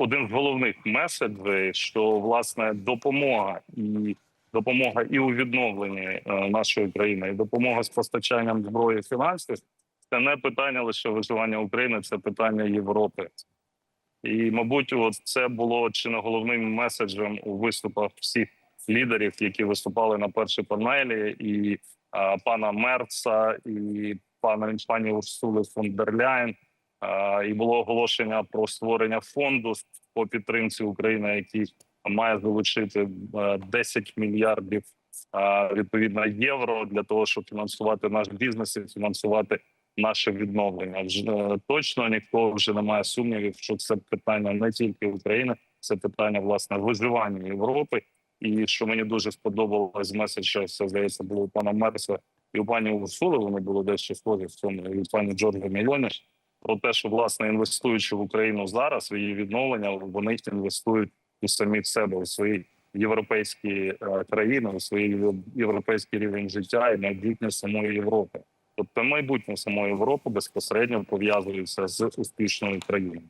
один з головних меседжів, що власне допомога і допомога і у відновленні е, нашої країни, і допомога з постачанням зброї фінансів це не питання лише виживання України, це питання Європи. І, мабуть, от це було чи не головним меседжем у виступах всіх лідерів, які виступали на першій панелі, і а, пана Мерца, і пана пані Урсули фон дер Ляйн. І було оголошення про створення фонду по підтримці України, який має залучити е, 10 мільярдів е, відповідно євро для того, щоб фінансувати наш бізнес і фінансувати наше відновлення. Вже е, точно ніхто вже не має сумнівів, що це питання не тільки України, це питання власне виживання Європи. І що мені дуже сподобалось з меседжа, це здається, було у пана Мерса і у пані Урсули. Вони були дещо схожі в цьому, і у пані Джорджа Мільоні. Про те, що власне інвестуючи в Україну зараз в її відновлення, вони інвестують у самі себе у свої європейські е, країни, у свій європейський рівень життя і майбутнє самої Європи. Тобто майбутнє самої Європи безпосередньо пов'язується з успішною країною.